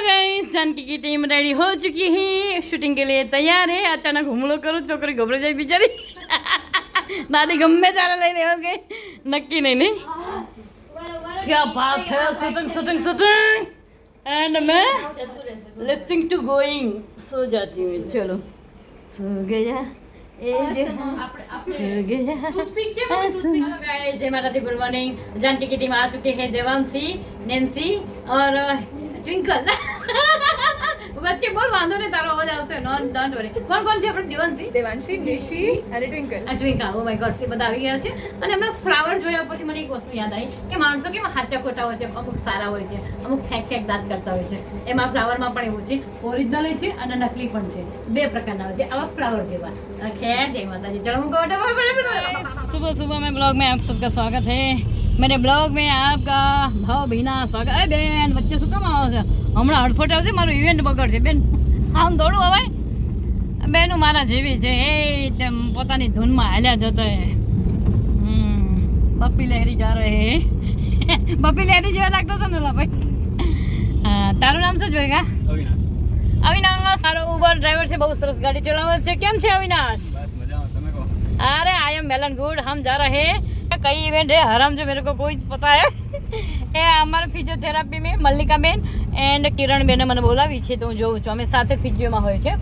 Guys Janaki की team ready हो चुकी है शूटिंग के लिए तैयार है अचानक હુમલો કરો છોકરી ગભરાઈ જાય બિચારી દાદી ગમે ત્યારે લઈને આવ્યો કે નક્કી નહીં નહીં क्या बात है शूटिंग शूटिंग शूटिंग एंड मैं लिपसिंग टू गोइंग सो जाती हूँ चलो सो गया ए जो सो गया जय माता दी गुड मॉर्निंग जानकी की टीम आ चुकी है देवांशी नेंसी और સ્વિંકલ વચ્ચે બોલ વાંધો ને તારો અવાજ આવશે. નોન ડોન્ટ વરી કોણ કોણ છે આપણે દેવાંશી દેવાંશી નિશી અને ટ્વિંકલ. આ ટ્વિંકલ. ઓ માય ગોડ સે બધા આવી ગયા છે. અને એમના ફ્લાવર જોયા પછી મને એક વસ્તુ યાદ આવી કે માણસો કે હાચા ખોટા હોય છે અમુક સારા હોય છે અમુક ફેંક ફેક દાંત કરતા હોય છે. એમાં ફ્લાવરમાં પણ એવું છે ઓરિજિનલ છે અને નકલી પણ છે. બે પ્રકારના હોય છે. આવા ફ્લાવર જેવા. ખેર જય માતાજી. ચલો હું કહું સુબહ સુબહ મેં બ્લોગ મેં આપ સબકા સ્વાગત હૈ. મેરે બ્લોગ મેં આપકા ભાવ ભીના સ્વાગત અરે બેન વચ્ચે શું કામ આવો છો હમણાં હડફટ આવશે મારું ઇવેન્ટ બગડશે. બેન આમ દોડું હવે? બેનું મારા જેવી છે. તેમ પોતાની ધૂનમાં હાલ્યા જતો હે. બપ્પી લહેરી જા રહે બપ્પી લહેરી જેવા લાગતો હતો ને ભાઈ? તારું નામ શું જોઈએ અવિનાશ. અવિનાશ તારો ઉબર ડ્રાઈવર છે બહુ સરસ ગાડી ચલાવે છે. કેમ છે અવિનાશ? અરે આઈ એમ વેલ ગુડ હમ જા રહે. કઈ ઇવેન્ટ है હરામ જો मेरे કોઈ જ पता है એ અમારા ફિઝિયોથેરાપી મેં મલ્લિકાબેન એન્ડ કિરણ બેને મને બોલાવી છે તો હું જોઉં છું. અમે સાથે ફિઝિયોમાં હોય છે.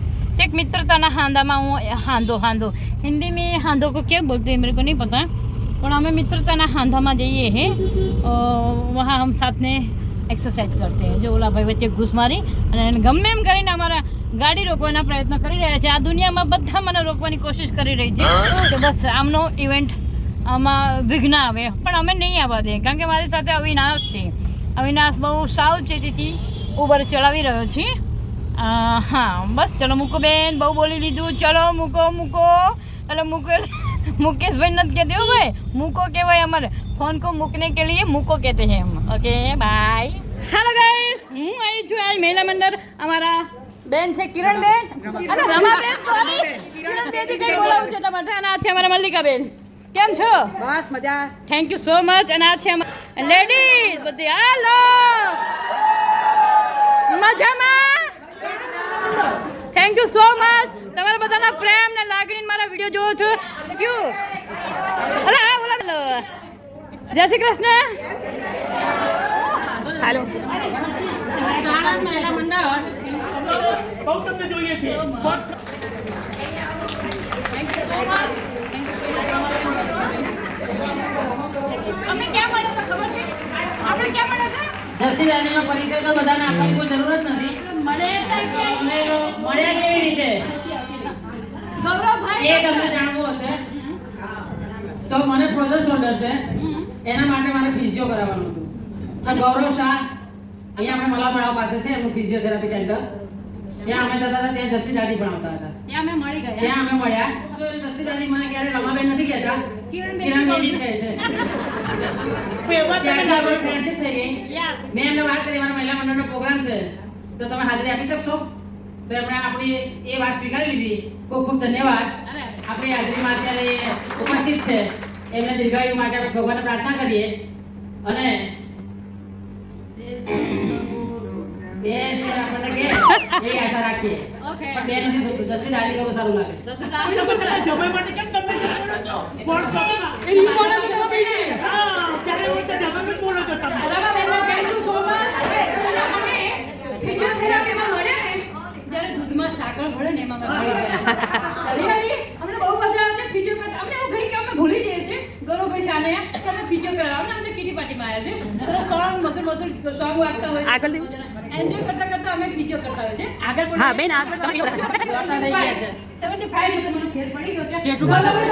એક મિત્રતાના હાંદામાં હું હાંધો હાંધો. હિન્દી મેં હાંધો કો ક્યાં બોલતે મેરે કો નહીં પતા. પણ અમે મિત્રતાના હાંધામાં જઈએ હે. વહાં હમ સાથને એક્સરસાઇઝ કરતે જો ઓલા ભાઈ વચ્ચે ઘૂસ મારી અને ગમે એમ કરીને અમારા ગાડી રોકવાના પ્રયત્ન કરી રહ્યા છે. આ દુનિયામાં બધા મને રોકવાની કોશિશ કરી રહી છે. તો બસ, આમનો ઇવેન્ટ આમાં વિઘ્ન આવે પણ અમે નહીં આવવા દે કારણ કે મારી સાથે અવિનાશ છે અવિનાશ બહુ સાવચેતીથી ઉબર ચલાવી રહ્યો છે હા બસ ચલો મૂકો બેન બહુ બોલી લીધું ચલો મૂકો મૂકો એટલે મૂકો મુકેશભાઈ નથી કહેતી ભાઈ મૂકો કહેવાય અમારે ફોન કો મૂકને કે લીએ મૂકો કહેતે હે એમ ઓકે બાય હેલો ગાઈસ હું આવી છું આ મહિલા મંડળ અમારા બેન છે કિરણ બેન અને રમા બેન સોરી કિરણ બેન કઈ બોલાવું છે તમારે અને આ છે અમારા મલ્લિકા બેન કેમ છો? બસ મજા. થેન્ક યુ સો મચ અને આ છે લેડીઝ બધી હાલો. મજામાં? થેન્ક યુ સો મચ તમારા બધાના પ્રેમ ને લાગણી મારા વીડિયો જોવો છો. ક્યુ અરે હા બોલા. જય શ્રી કૃષ્ણ. હાલો. સાણંદ મહિલા મંડળ બહુ તમને જોઈએ છે ખબર છે આપણે ક્યાં મળ્યા હતા દસી રાણીનો પરિચય તો બધાને આપવાની કોઈ જરૂર જ નથી. મળ્યા કેવી રીતે? ગૌરવભાઈ એ તમને જાણવું હશે. તો મને ફ્રોઝન શોલ્ડર છે. એના માટે મારે ફિઝિયો કરાવવાનું હતું. તો ગૌરવ શાહ અહીંયા આપણે મલા તળાવ પાસે છે એમનું ફિઝિયોથેરાપી સેન્ટર ત્યાં અમે જતા હતા ત્યાં જસી દાદી પણ આવતા હતા. ત્યાં અમે મળી ગયા. ત્યાં અમે મળ્યા. તો જસી દાદી મને ક્યારે રમાબેન નથી કહેતા. કિરણબેન જ કહે છે. ત્યારથી અમારી ફ્રેન્ડશિપ થઈ ગઈ. યસ મેં એમને વાત કરી મારા મહિલા મંડળનો પ્રોગ્રામ છે. તો તમે હાજરી આપી શકશો? તો એમણે આપણી એ વાત સ્વીકારી લીધી. ખૂબ ખૂબ ધન્યવાદ. આપણી હાજરીમાં અત્યારે ઉપસ્થિત છે. એમને દીર્ઘાયુ માટે આપણે ભગવાનને પ્રાર્થના કરીએ. અને બે છે આપણને કે એવી આશા રાખીએ ઓકે પણ બે નથી થતું દસી દાડી કરો સારું લાગે જમાઈ માટે કેમ તમે બોલો છો બોલ છો એની બોલો તો ખબર પડી. હા જ્યારે હોય જમાઈ બોલો છો તમે બરાબર, એમાં thank you so much. અને અમે ને, જ્યારે દૂધમાં સાકર ભળે ને એમાં અમે ગયા. અમને બહુ મજા આવે છે અમને એવું અમે ભૂલી જઈએ છીએ. ગૌરવભાઈ છાને કે અમે physio કરાવવા. અમને બધા kitty party-માં આવ્યા છે. સરસ song, મધુર મધુર song વાગતા હોય છે. Enjoy કરતા કરતા અમે physio કરતા હોય છે. હા બેન આગળ તમે થઈ ગયા છે. 75 એટલે મને ફેર પડી ગયો છે. કેટલું પાછળ પડી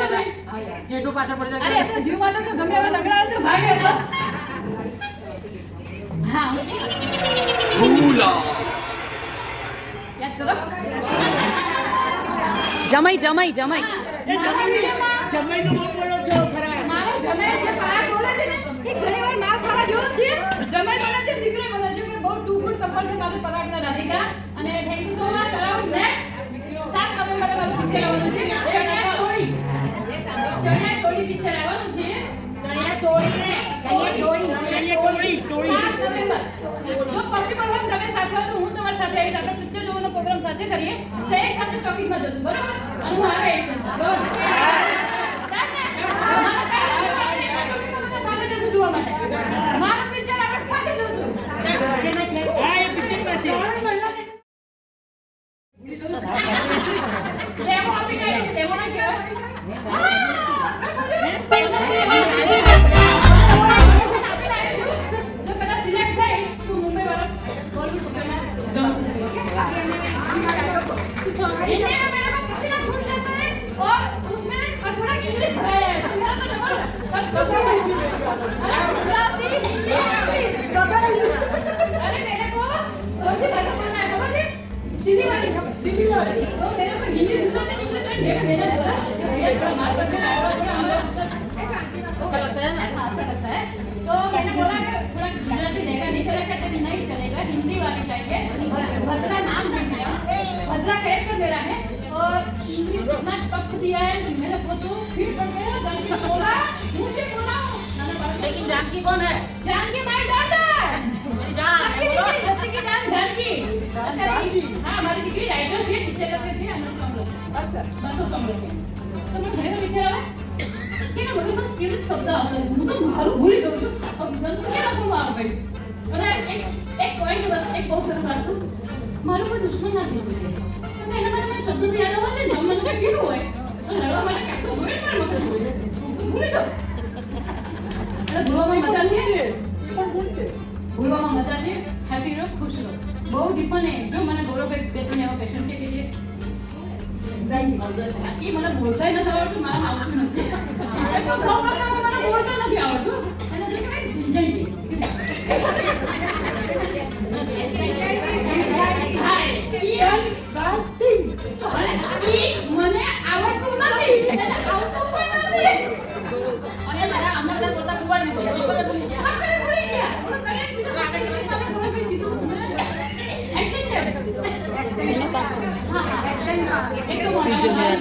જાય? ને? જેટલું પાછળ પડી અરે જાય એ તો જીવ માટે તો ગમે એવા લંગડા હોય તો ભાગે તો. હા યાદ કરો. જમાઈ જમાઈ જમાઈ. જમાઈ જમાઈનું બહુ બોલો છો ખરા. મારો જમાઈ જે પાઠ બોલે છે ને એ ઘણી વાર માર ખાવા જેવો છે. જમાઈ બોલે છે દીકરો બોલે કપલ છે પરાગના રાધિકા અને thank you so much around next સાત નવેમ્બરે મારું પિક્ચર આવવાનું છે. ચણિયા ચોળી. ચણિયા ચોળી પિક્ચર આવવાનું છે. ચણિયા ચોળી ને. ચણિયા ચોળી. ચણિયા ચોળી. ચોળી સાત નવેમ્બર જો possible હોય તો તમે સાથે આવીશ આપણે પિક્ચર જોવાનો પ્રોગ્રામ સાથે કરીએ. તો એક સાથે ટોકિંગમાં જશું. બરાબર? અને હું આવે બરાબર? लेकिन जानकी कौन है? जानकी माय डॉटर मेरी जान है बोलो। जैसे की जान जानकी મારું કોઈ દુશ્મન ના થઈ શકે તો એના માટે મને શબ્દો તો યાદ આવવા ને મને કંઈ પીવું હોય. તો લડવા માટે કાંઈક તો હોય. ને મગજ ભૂલી જાઉં અને ભૂલવામાં મજા છે? ભૂલવામાં મજા છે? હેપી રહો ખુશ રહો. બહુ ડીપન જો મને ગૌરવભાઈ બે ત્રણ એવા પેશન્ટ છે કે જે એ મને બોલતા નથી આવડતું મારા આવડતું. નથી મને બોલતા નથી આવડતું.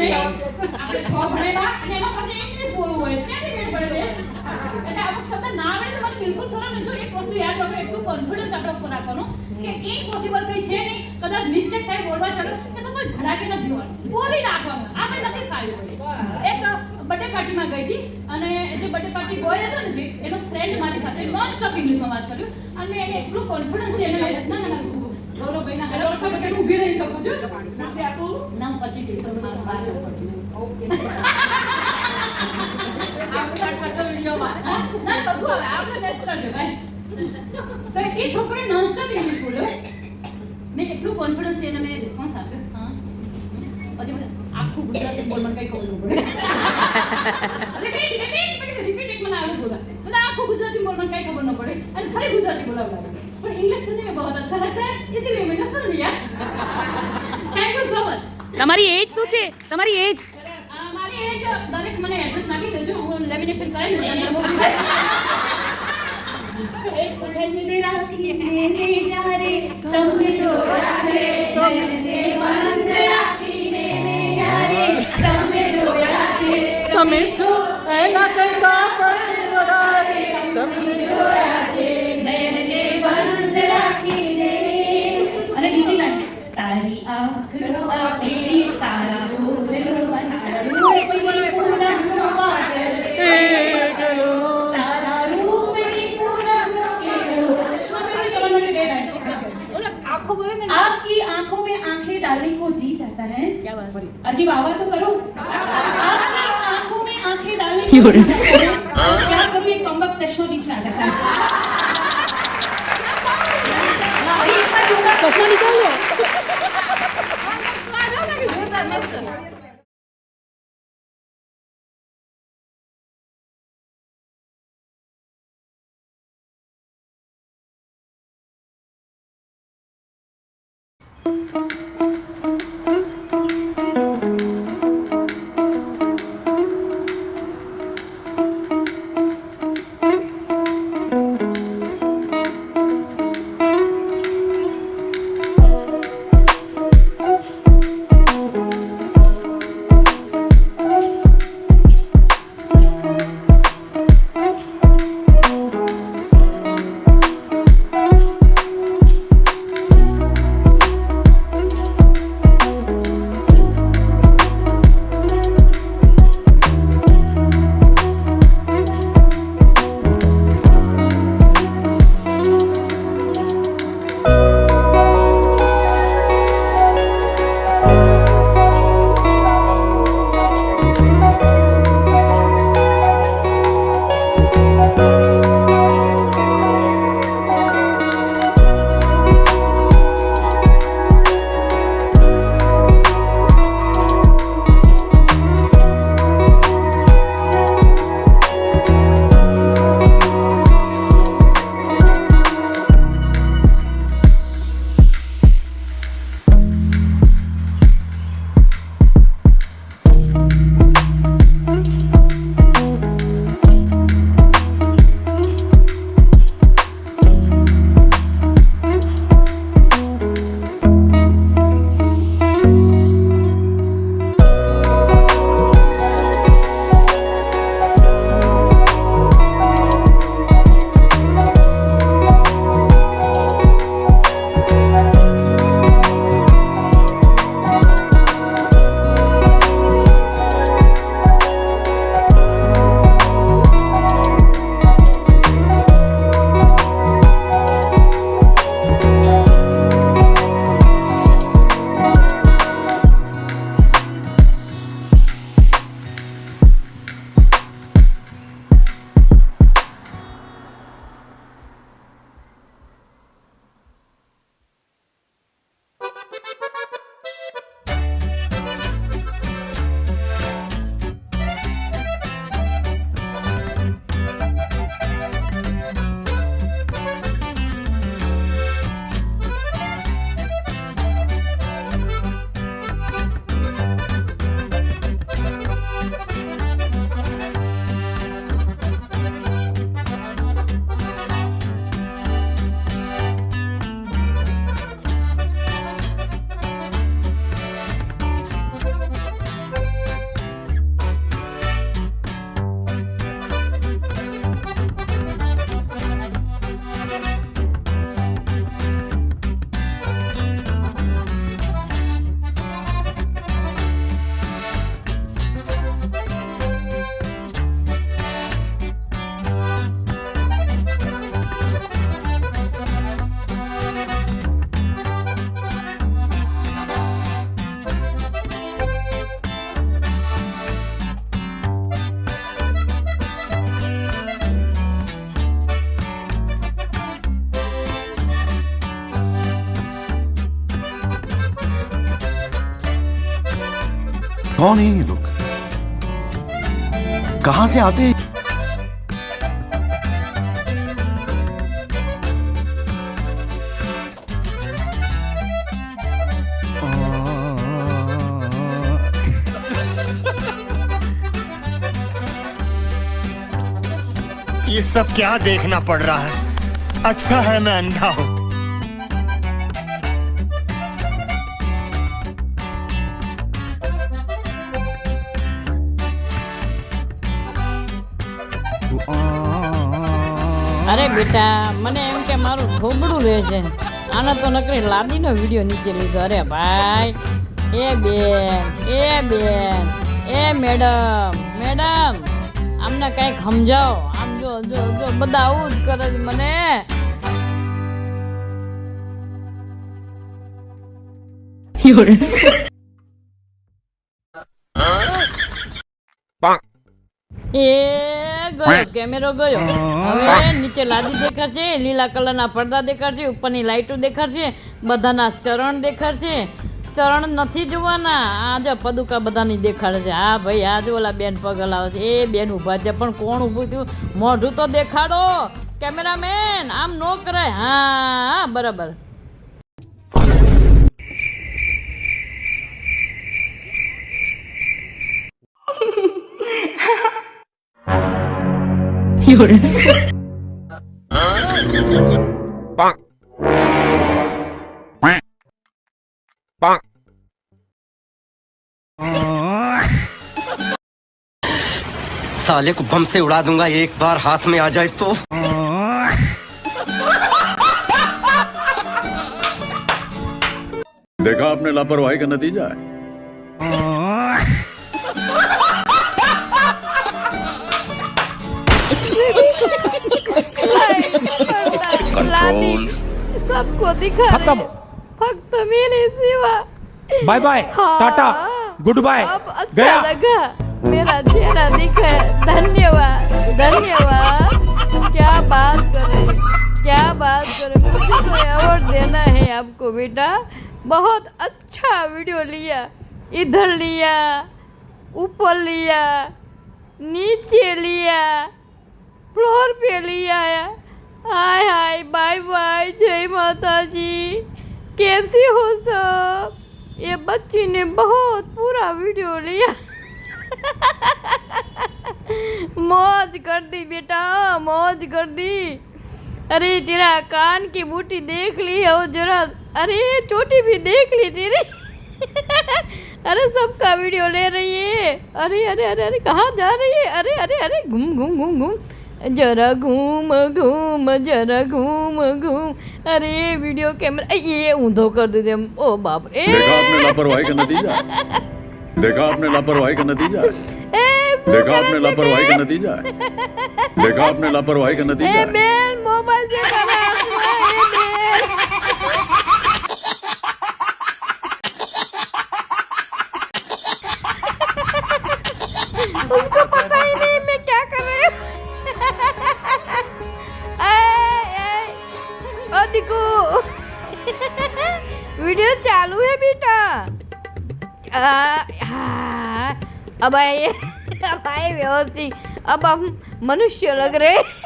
આપણે છ ભણેલા અને એમાં પછી ઇંગ્લિશ બોલવું હોય. ક્યાંથી મેળ પડે એટલે અમુક શબ્દ ના આવડે તો મને બિલકુલ સરળ જો એક વસ્તુ યાદ રાખો એટલું કોન્ફિડન્સ આપણે ઉપર રાખવાનું કે ઇમ્પોસિબલ કંઈ છે નહીં. કદાચ મિસ્ટેક થાય બોલવા ચાલો કે તો કોઈ ધડાકે નથી દેવાનું. બોલી નાખવાનું. આપણે નથી ખાયું એક બર્થડે પાર્ટીમાં ગઈ હતી અને જે બર્થડે પાર્ટી બોય હતો ને જે એનો ફ્રેન્ડ મારી સાથે નોન સ્ટોપ ઇંગ્લિશમાં વાત કર્યું અને એને એટલું કોન્ફિડન્સ છે એને વગર ઊભી રહી શકું છું? પછી આપું. નામ પછી તમે મારા બાર જવું પડશે આપણે કટ કરતો વિડીયોમાં. હા? ના બધું આવે આપણે નેચરલ છે ભાઈ. એ છોકરો નોનસ્ટોપ ઇંગ્લિશ બોલ્યો મેં એટલું કોન્ફિડન્સ એને મેં રિસ્પોન્સ આપ્યો. હા. પછી આખું ગુજરાતી બોલ મને કઈ ખબર ન પડે. પછી આખું ગુજરાતી બોલ. મને કઈ ખબર ન પડે. અને ફરી ગુજરાતી બોલાવવા લાગે पर इंग्लिश सुनने में बहुत अच्छा लगता है इसीलिए मैंने सुन लिया थैंक यू सो मच તમારી એજ શું છે તમારી એજ મારી એજ દરેક મને એડ્રેસ નાખી દેજો હું લેમિનેશન કરાવી દઉં તમને મોકલી દઈશ. એક પૂછાઈને રાખી મેને જારે તમને જોયા છે તમને બંધ રાખીને મેં જારે તમને જોયા છે તમે છો जी वाह तो करो। आँखों में आँखें डालने क्या करूँ एक कम्बक चश्मा बीच में आ जाता है। हाँ, कौन है ये लोग? कहाँ से आते हैं? ये सब क्या देखना पड़ रहा है? अच्छा है मैं अंधा हूँ। અરે બેટા મને એમ કે મારું થોબડું રહે છે. આને તો નકરી લાદીનો વીડિયો નીચે લીધો. અરે ભાઈ એ બેન એ બેન એ મેડમ મેડમ આમને કંઈક સમજાવો. આમ જો જો જો બધા આવું જ કરે છે મને. એ ગયો કેમેરો ગયો. હવે નીચે લાદી દેખાશે લીલા કલરના પડદા દેખાશે ઉપરની લાઈટો દેખાશે બધાના ચરણ દેખાશે ચરણ નથી જોવાના. આ જો પદુકા બધાની દેખાડે છે હા ભાઈ આ જો ઓલા બેન પગ હલાવે છે. એ બેન ઊભા છે. પણ કોણ ઊભું થયું? મોઢું તો દેખાડો કેમેરામેન. આમ નો કરાય. હા હા બરાબર. साले को बम से उड़ा दूँगा एक बार हाथ में आ जाए तो। देखा आपने लापरवाही का नतीजा है। लादी सबको दिखा खत्म। फक्त मेरे सिवा। Bye bye Tata goodbye अच्छा गया। लगा। मेरा चेहरा दिखा। है धन्यवाद। धन्यवाद। क्या बात करे। क्या बात करे। मुझे तो अवार्ड देना है आपको बेटा। बहुत अच्छा वीडियो लिया। इधर लिया। ऊपर लिया। नीचे लिया। फ्लोर पे लिया है हाय हाय बाय बाय जय माता जी कैसी हो सब? ये बच्ची ने बहुत पूरा वीडियो लिया। मौज कर दी बेटा, मौज कर दी। अरे, तेरा कान की बूटी देख ली और जरा, अरे, चोटी भी देख ली तेरी। अरे, सबका वीडियो ले रही है। अरे अरे अरे अरे, कहाँ जा रही है? अरे अरे अरे, घूम घूम घूम घूम। जरा घूम घूम जरा घूम घूम अरे वीडियो कैमरा ये ऊंधो कर देते हम ओ बाप रे देखा आपने लापरवाही का नतीजा है देखा आपने लापरवाही का नतीजा है ए, શું देखा કરે आपने છે लापरवाही का બેન? नतीजा है देखा आपने लापरवाही का नतीजा એ है બેન મોબાઈલ જે કરે હાથમાં, એ हाँ, अब आए अब आए व्यवस्थित अब हम मनुष्य लग रहे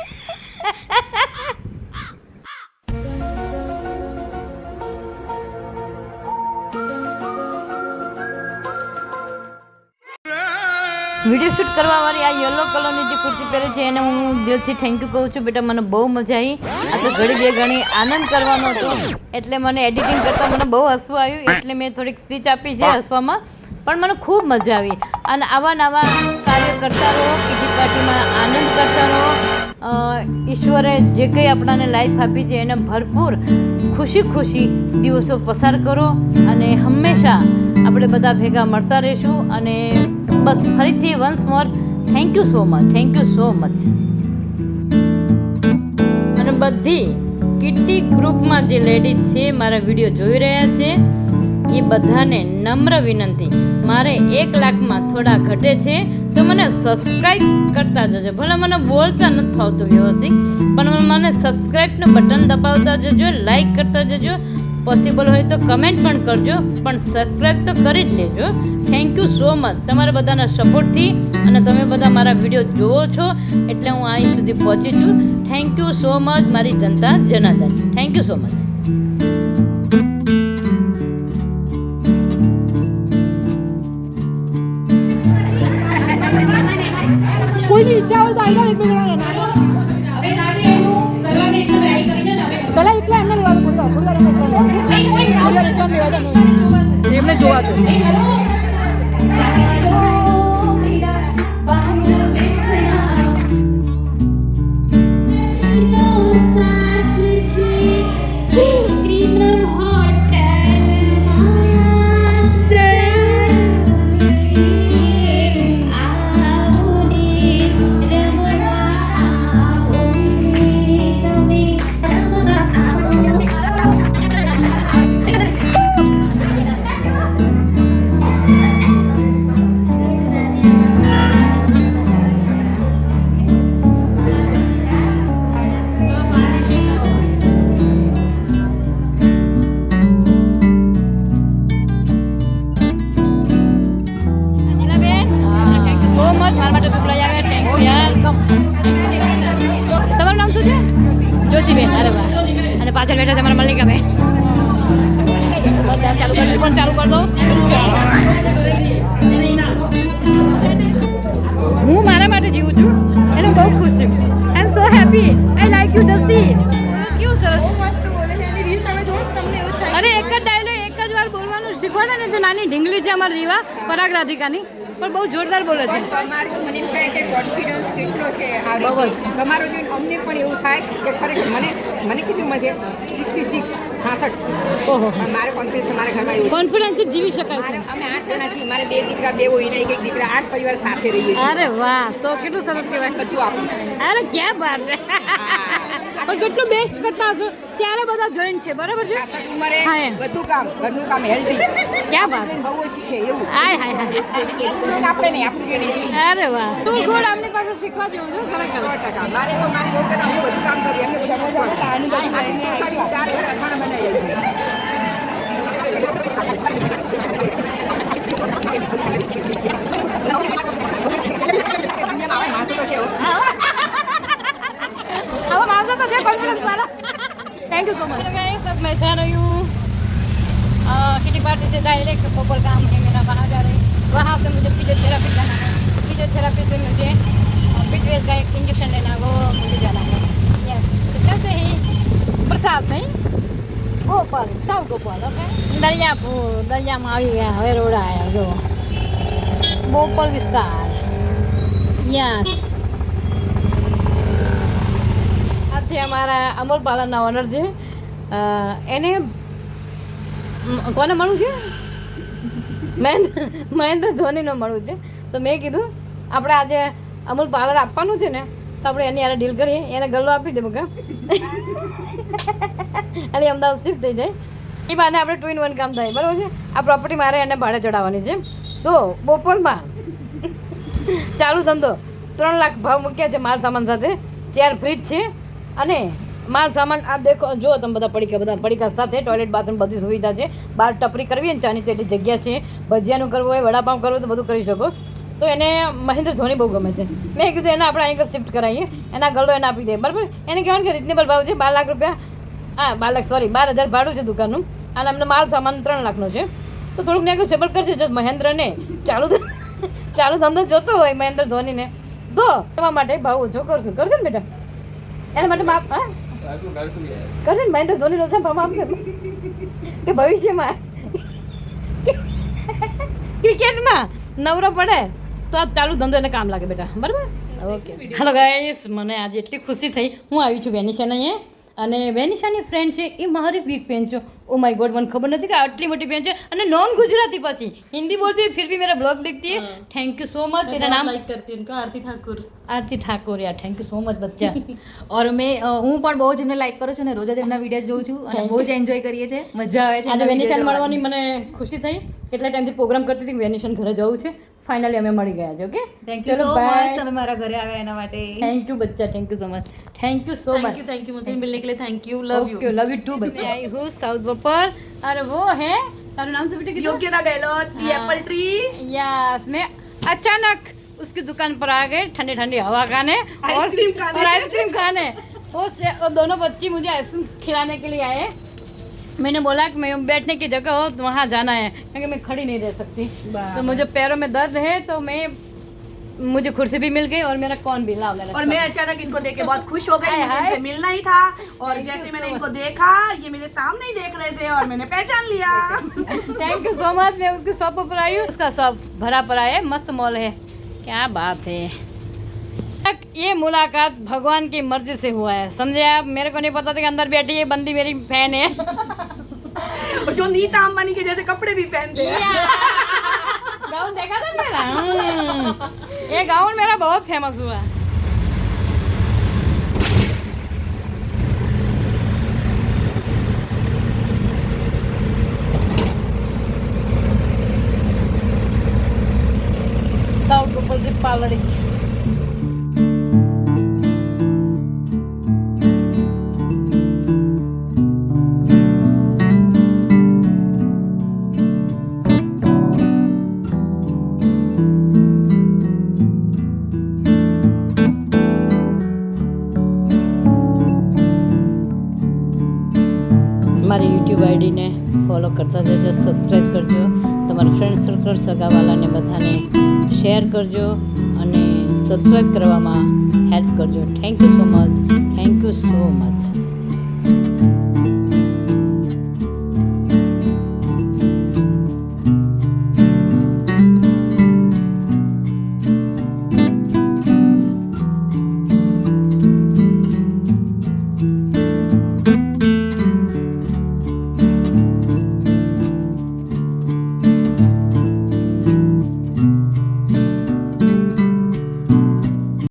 વિડીયો શૂટ કરવા વાળી આ યલો કલરની જે કુર્તી પહેરે છે એને હું દિલથી થેન્ક યુ કહું છું બેટા મને બહુ મજા આવી આ તો ઘડી બે ઘણી આનંદ કરવાનો હતો એટલે મને એડિટિંગ કરતાં મને બહુ હસવું આવ્યું એટલે મેં થોડીક સ્પીચ આપી છે હસવામાં પણ મને ખૂબ મજા આવી. અને આવા નવા કાર્ય કરતા રહો કીધી પાર્ટીમાં આનંદ કરતા રહો ઈશ્વરે જે કંઈ આપણાને લાઈફ આપી છે એને ભરપૂર ખુશી ખુશી દિવસો પસાર કરો અને હંમેશા આપણે બધા ભેગા મળતા રહીશું અને બસ ફરીથી once more thank you so much thank you so much અને બધી કિટી ગ્રુપમાં જે લેડીઝ છે, મારા વીડિયો જોઈ રહ્યા છે. એ બધાને નમ્ર વિનંતી. મારે એક લાખમાં થોડા ઘટે છે, તો મને સબસ્ક્રાઈબ કરતા જજો. ભલે મને બોલતા નથી ફાવતું વ્યવસ્થિત, પણ મને સબસ્ક્રાઈબનું બટન દબાવતા જજો લાઇક કરતા જજો. પોસિબલ હોય તો કમેન્ટ પણ કરજો, પણ સબસ્ક્રાઈબ તો કરી જ લેજો. થેન્ક યુ સો મચ તમારા બધાના સપોર્ટથી અને તમે બધા મારા વીડિયો જુઓ છો, એટલે હું અહીં સુધી પહોંચી છું. થેન્ક યુ સો મચ મારી જનતા જનાર્દન. થેન્ક યુ સો મચ પેલા એકલા એમને લેવા દો થોડી વાર થોડી વાર એમને એકલા લેવા દો. થોડી વાર એકલા લેવા દો. એમને જોવા છે નાની ઢીંગલી છે અમારી રીવા પરાગ રાધિકાની પણ બહુ જોરદાર બોલે છે. તમારો મને એમ થાય કે કોન્ફિડન્સ કેટલો છે આ બહુ જ. તમારો જોઈને અમને પણ એવું થાય કે ખરેખર મને મને કેટલું મજે સિક્સટી સિક્સ છાસઠ. ઓહો. મારે કોન્ફિડન્સ મારા ઘરમાં એવું કોન્ફિડન્સ કોન્ફિડન્સ જીવી શકાય છે. અમે આઠ જણા છીએ મારે બે દીકરા બે હોય એક એક દીકરા આઠ પરિવાર સાથે રહીએ અરે વાહ તો કેટલું સરસ કહેવાય. બધું આપણું અરે ક્યાં બાર પણ કેટલું બેસ્ટ કરતા હશો? ત્યારે બધા જોઈન્ટ છે બરાબર છે? ઉંમરે. બધું કામ ઘરનું કામ હેલ્ધી ક્યાં વાત? બહુ શીખે એવું. હાય હાય હાય. આપણે નહીં આપણું જે નહીં. અરે વાહ. તું ગુડ આમની પાસે શીખવા જેવું છે ખરેખર. ટકા. મારે તો મારી બહુ બધા અમે બધું કામ કરી એમને બધા બહુ કામ આટલી સોસાયટી ચાર ઘર અથાણા બનાવીએ છીએ માણસો તો છે હો. હવે માણસો તો છે કોન્ફિડન્સ વાળા thank you so much guys अब मैं जा रही हूँ किटी पार्टी से डायरेक्ट पोपल काम है मेरा वहाँ जा रही हूँ वहाँ से मुझे फिजियोथेरापी जाना है फिजियोथेरापी से मुझे फिटवेस का एक इंजेक्शन लेना है, वो मुझे जाना है यस तो चलते ही बरसात नहीं ગોપાલ સાવ ગોપાલ ઓકે દરિયાપુર દરિયામાં આવી ગયા હવે રોડ આવ્યા જો બોપલ વિસ્તાર યસ છે અમારા પાર્લરના ઓનર છે એને કોને મળવું છે? મહેન્દ્ર મહેન્દ્ર ધોનીને મળવું છે. તો મેં કીધું, આપણે આજે અમૂલ પાર્લર આપવાનું છે ને, તો આપણે એની યારે ડીલ કરીએ. એને ગલ્લો આપી દે બકા. અને અમદાવાદ શિફ્ટ થઈ જાય. એ બાને આપણે ટુ ઇન વન કામ થાય. બરાબર છે? આ પ્રોપર્ટી મારે એને ભાડે ચડાવવાની છે. તો બપોરમાં ચાલુ ધંધો. ત્રણ લાખ ભાવ મૂક્યા છે માલ સામાન સાથે. ચેર ફ્રીજ છે. અને માલ સામાન આ દેખો જો તમે બધા પડીકા બધા પડીકા સાથે ટોયલેટ બાથરૂમ બધી સુવિધા છે. બહાર ટપરી કરવી હોય ને ચાની તેટલી જગ્યા છે. ભજીયાનું કરવું હોય, વડાપાઉં કરવું હોય તો બધું કરી શકો. તો એને મહેન્દ્ર ધોની બહુ ગમે છે. મેં કીધું એને આપણે અહીં શિફ્ટ કરાવીએ એના ગળો એને આપી દે. બરાબર? એને કહેવાનું કે રિઝનેબલ ભાવ છે. બાર લાખ રૂપિયા. હા, બાર લાખ સોરી બાર હજાર ભાડું છે દુકાનનું. અને એમને માલ સામાન ત્રણ લાખનો છે. તો થોડુંક નેગોશિયેબલ કરશે જો મહેન્દ્રને ચાલુ ચાલુ ધંધો જોતો હોય મહેન્દ્ર ધોનીને. તો એવા માટે ભાવ ઓછો કરશું. કરશે ને બેટા. એના માટે માપ હા? કરે મહેન્દ્ર ધોની રોજા ભાવ આપશે કે ભવિષ્યમાં? ક્રિકેટમાં નવરો પડે તો આ ચાલુ ધંધો એને કામ લાગે બેટા બરાબર? ઓકે હાલો ગાઈસ મને આજે એટલી ખુશી થઈ. હું આવી છું વેનિશન અહીંયા અને વેનિશાની ફ્રેન્ડ છે એ મારી બિગ ફેન છે ઓ માય ગોડ મને ખબર નથી કે આટલી મોટી ફેન છે અને નોન ગુજરાતી પછી હિન્દી बोलती है फिर भी मेरा ब्लॉग देखती है थैंक यू सो मच तेरा नाम લાઈક કરતી ઉનકા આરતી ઠાકુર आरती ठाकुर यार थैंक यू सो मच बच्चा ઓર મેં અ, હું પણ બહુ જ એમને લાઈક કરું છું અને રોજ જ એમના વિડીયો જોઉં છું અને બહુ જ એન્જોય કરીએ છીએ મજા આવે છે આજે એમના વેનિશન video મળવાની મને ખુશી થઈ એટલા ટાઈમથી પ્રોગ્રામ કરતી હતી કે વેનિશન ઘરે જવું છે ફાઇનલી અમે મળી ગયા છે okay thank you so much તમે મારા ઘરે આવ્યા એના માટે થેન્ક યુ બચ્ચા thank you so much thank you so much thank you मुझसे मिलने के लिए thank you love you love you too बच्चा. आई हूँ साउथ बपर और वो है तारा नाम से बेटे योग्यता Gehlot the apple tree yes मैं अचानक उसकी दुकान पर आ गए ठंडी ठंडी हवा खाने और आइसक्रीम खाने. और आइसक्रीम खाने। वो दोनों बच्ची मुझे आइसक्रीम खिलाने के लिए आए। मैंने बोला कि मैं बैठने की जगह हो तो वहाँ जाना है। क्योंकि मैं खड़ी नहीं रह सकती। तो मुझे पैरों में दर्द है तो मैं मुझे कुर्सी भी मिल गई और मेरा कौन भी लाओ और मैं अचानक इनको देख के बहुत खुश हो गई इनसे मिलना ही था और जैसे मैंने इनको देखा ये मेरे सामने ही देख रहे थे और मैंने पहचान लिया। थैंक यू सो मच मैं उसके शॉप पर आई हूँ उसका शॉप भरा पड़ा है मस्त मॉल है। क्या बात है। ये मुलाकात भगवान की मर्ज़ी से हुआ है। समझे आप? मेरे को नहीं पता था कि अंदर बैठी ये बंदी मेरी फ़ैन है। और जो नीता अंबानी के जैसे कपड़े भी पहनते हैं। गाउन देखा था मेरा हम्म, ये गाउन मेरा बहुत फ़ेमस हुआ। साउथ ऑपोजिट पालड़ी મારી આઈડીને ફોલો કરતા જજો સબસ્ક્રાઈબ કરજો. તમારા ફ્રેન્ડ સર્કલ સગાવાલાને બધાને શેર કરજો અને સબસ્ક્રાઈબ કરવામાં હેલ્પ કરજો. Thank you so much thank you so much